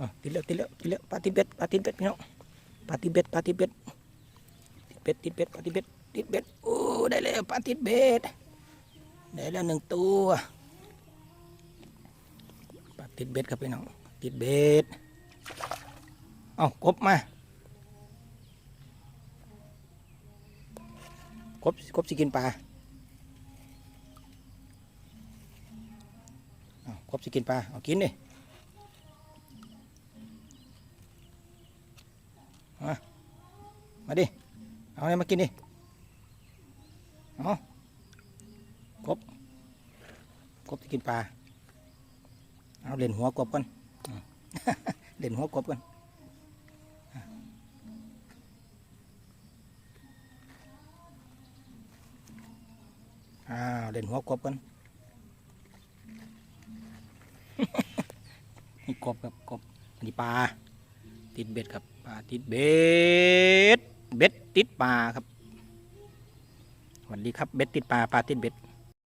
อะติดแล้วติดแล้วติดแล้วปลาติดเบ็ดปลาติดเบ็ดพี่น้องปลาติดเบ็ดปลาติดเบ็ดติดเบ็ดติดเบ็ดปลาติดเบ็ดติดเบ็ดโอ้ได้แล้วปลาติดเบ็ดได้แล้วหนึ่งตัวปลาติดเบ็ดครับพี่น้องติดเบ็ดเอากบมากบกบสิกินปลาเอากบสิกินปลาเอากินดิ มาดิ เอาอะไรมากินดิ เอากบ กบจะกินปลา เอาเล่นหัวกบกันอืมเล่นหัวกบกันอ้าวเล่นหัวกบกันนี่กบครับกบอันนี้ปลาติดเบ็ดครับ ปลาติดเบ็ด เบ็ดติดปลาครับสวัสดีครับ เบ็ดติดปลา ปลาติดเบ็ด